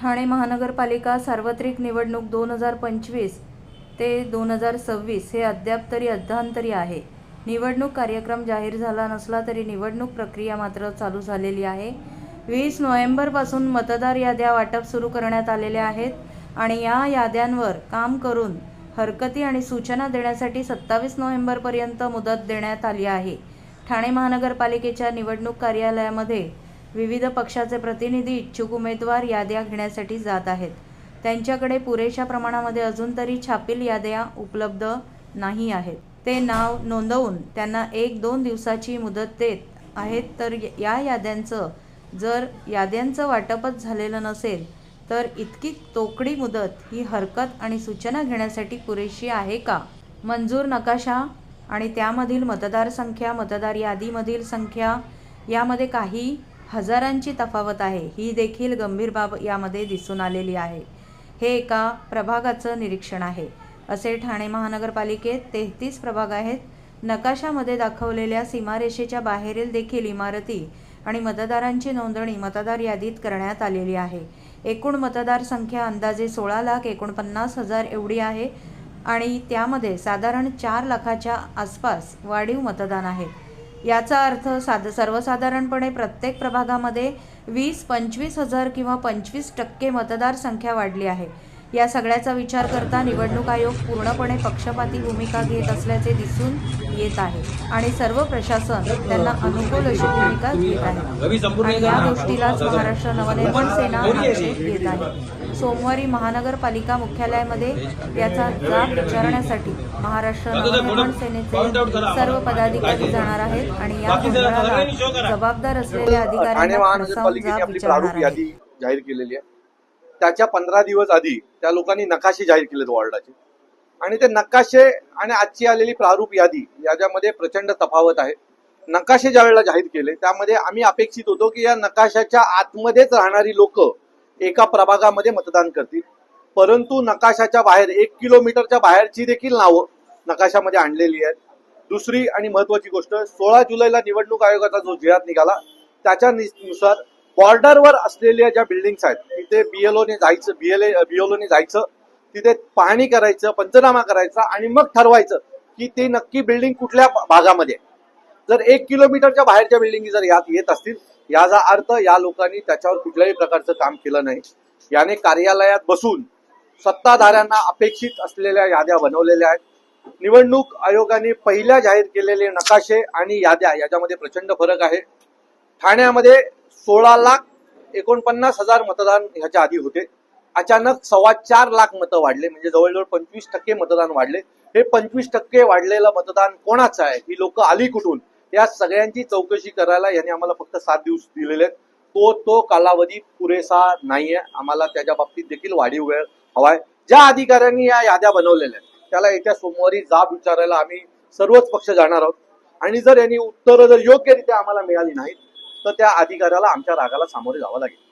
ठाणे महानगरपालिका सार्वत्रिक निवडणूक दोन हजार पंचवीस ते दोन हजार सव्वीस हे अद्याप तरी अध्यांतरी आहे. निवडणूक कार्यक्रम जाहीर झाला नसला तरी निवडणूक प्रक्रिया मात्र चालू झालेली आहे. वीस नोव्हेंबरपासून मतदार याद्या वाटप सुरू करण्यात आलेल्या आहेत आणि या याद्यांवर काम करून हरकती आणि सूचना देण्यासाठी सत्तावीस नोव्हेंबरपर्यंत मुदत देण्यात आली आहे. ठाणे महानगरपालिकेच्या निवडणूक कार्यालयामध्ये विविध पक्षाचे प्रतिनिधी इच्छुक उमेदवार याद्या घेण्यासाठी जात आहेत. त्यांच्याकडे पुरेशा प्रमाणामध्ये अजून तरी छापील याद्या उपलब्ध नाही आहेत. ते नाव नोंदवून त्यांना एक दोन दिवसाची मुदत देत आहेत. तर या याद्यांचं जर याद्यांचं वाटपच झालेलं नसेल तर इतकी तोकडी मुदत ही हरकत आणि सूचना घेण्यासाठी पुरेशी आहे का? मंजूर नकाशा आणि त्यामधील मतदारसंख्या मतदार यादीमधील संख्या यामध्ये काही हजारांची तफावत आहे. ही देखील गंभीर बाब यामध्ये दिसून आलेली आहे. हे एका प्रभागाचं निरीक्षण आहे. असे ठाणे महानगरपालिकेत तेहतीस प्रभाग आहेत. नकाशामध्ये दाखवलेल्या सीमारेषेच्या बाहेरील देखील इमारती आणि मतदारांची नोंदणी मतदार यादीत करण्यात आलेली आहे. एकूण मतदार संख्या अंदाजे सोळा लाख एकोणपन्नास हजार एवढी आहे आणि त्यामध्ये साधारण चार लाखाच्या आसपास वाढीव मतदान आहे. याचा अर्थ साध सर्वसाधारणपणे प्रत्येक प्रभागामध्ये वीस पंचवीस हजार किंवा पंचवीस टक्के मतदार संख्या वाढली आहे. या सगळ्याचा विचार करता निवडणूक आयोग पूर्णपणे पक्षपाती भूमिका घेत असल्याचे दिसून येत आहे आणि सर्व प्रशासन त्यांना अनुकूल अशी भूमिका घेत आहे. आणि या गोष्टीलाच महाराष्ट्र नवनिर्माण सेना आक्षेप घेत आहे. सोमवारी महानगरपालिका मुख्यालयामध्ये याचा जाब विचारण्यासाठी महाराष्ट्र नवनिर्माण सेनेचे सर्व पदाधिकारी जाणार आहेत आणि या गोंधळाला जबाबदार असलेल्या अधिकाऱ्यांना जाब आपली विचारणार प्रारूप आहे यादी जाहीर केलेली आहे. त्याच्या पंधरा दिवस आधी त्या लोकांनी नकाशे जाहीर केलेत वॉर्डाचे. आणि ते नकाशे आणि आजची आलेली प्रारूप यादी याच्यामध्ये प्रचंड तफावत आहे. नकाशे ज्या वेळेला जाहीर केले त्यामध्ये आम्ही अपेक्षित होतो की या नकाशाच्या आतमध्येच राहणारी लोक एका प्रभागामध्ये मतदान करतील. परंतु नकाशाच्या बाहेर एक किलोमीटरच्या बाहेरची देखील नावं नकाशामध्ये आणलेली आहेत. दुसरी आणि महत्वाची गोष्ट सोळा जुलैला निवडणूक आयोगाचा जो जिहाद निघाला त्याच्या नुसार बॉर्डरवर असलेल्या ज्या बिल्डिंग्स आहेत तिथे बीएलओने जायचं बीएलए बीएलओने जायचं तिथे पाहणी करायचं पंचनामा करायचा आणि मग ठरवायचं की ते नक्की बिल्डिंग कुठल्या भागामध्ये जर एक किलोमीटरच्या बाहेरच्या बिल्डिंग जर यात येत असतील याचा अर्थ या लोकांनी त्याच्यावर कुठल्याही प्रकारचं काम केलं नाही. याने कार्यालयात बसून सत्ताधाऱ्यांना अपेक्षित असलेल्या याद्या बनवलेल्या आहेत. निवडणूक आयोगाने पहिल्या जाहीर केलेले नकाशे आणि याद्या याच्यामध्ये प्रचंड फरक आहे. ठाण्यामध्ये सोळा लाख एकोणपन्नास हजार मतदान ह्याच्या आधी होते. अचानक सव्वा चार लाख मतं वाढले म्हणजे जवळजवळ पंचवीस टक्के मतदान वाढले. हे पंचवीस टक्के वाढलेलं मतदान कोणाचं आहे? ही लोक आली कुठून? या सगळ्यांची चौकशी करायला यांनी आम्हाला फक्त सात दिवस दिलेले आहेत. तो तो कालावधी पुरेसा नाहीये. आम्हाला त्याच्या बाबतीत देखील वाढीव वेळ हवाय. ज्या अधिकाऱ्यांनी या याद्या बनवलेल्या आहेत त्याला येत्या सोमवारी जाब विचारायला आम्ही सर्वच पक्ष जाणार आहोत. आणि जर यांनी उत्तरं जर योग्यरित्या आम्हाला मिळाली नाहीत तर त्या अधिकाऱ्याला आमच्या रागाला सामोरे जावं लागेल.